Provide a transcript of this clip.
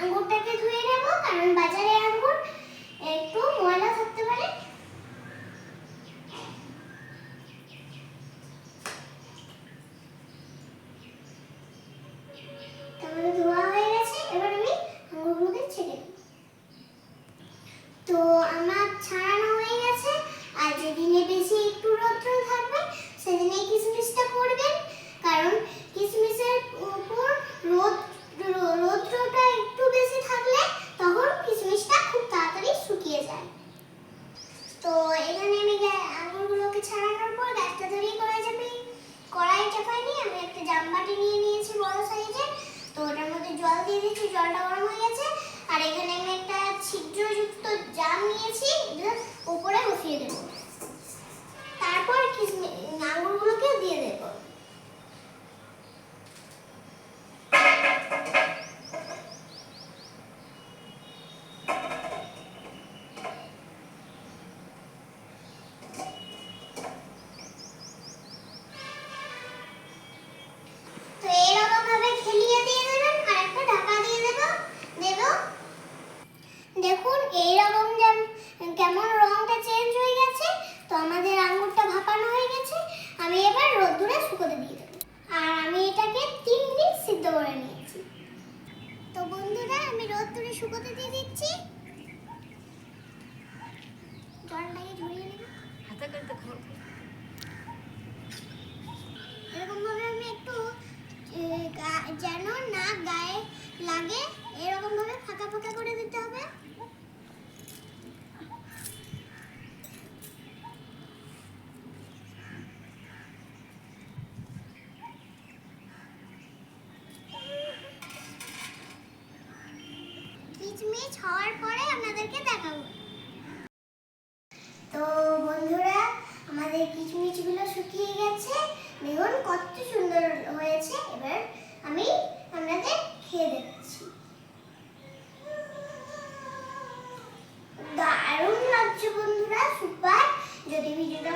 আঙ্গুরটাকে ধুয়ে নেব, কারণ বাজারে আঙ্গুর একটু ময়লা থাকতে পারে। তো আমার ছাড়ানো হয়ে গেছে, আর যদি বেশি একটু জল দিয়ে দিচ্ছি জলটা গরম হয়ে গেছে। আর এখানে আমি একটা ছিদ্রযুক্ত জাম নিয়েছি এটা উপরে বসিয়ে দেবো তারপর কিশমিশ আঙুরগুলোকে দিয়ে দেবো তো এরকম ভাবে খেলিয়ে দিয়ে দেবেন আর একটা ঢাকা দিয়ে দেব দেব দেখুন এইরকম যেম কেমন রংটা চেঞ্জ হয়ে গেছে তো আমাদের আঙ্গুরটা ভাপানো হয়ে গেছে আমি এবার রোদ্দুরে শুকোতে দিয়ে দেবো আর আমি এটাকে তিন মিনিট সিদ্ধ করে নিয়েছি তো বন্ধুরা আমি রোদ্দুরে শুকোতে দিয়ে দিচ্ছি। জলটাকে ঝরিয়ে নেব হাতে করে তো খাও এরকম ভাবে আমি একটু যেন না গায়ে লাগে এরকম ভাবে ফাঁকা ফাঁকা করে দিতে হবে। কিচমিচ হওয়ার পরে আপনাদেরকে দেখাবো। তো বন্ধুরা, আমাদের কিচমিচগুলো শুকিয়ে গেছে। দেখুন, কত সুন্দর হয়েছে। এবার আমি আপনাদের খেয়ে দিচ্ছি দারুণ লাগছে বন্ধুরা, সুপার। যদি ভিডিওটা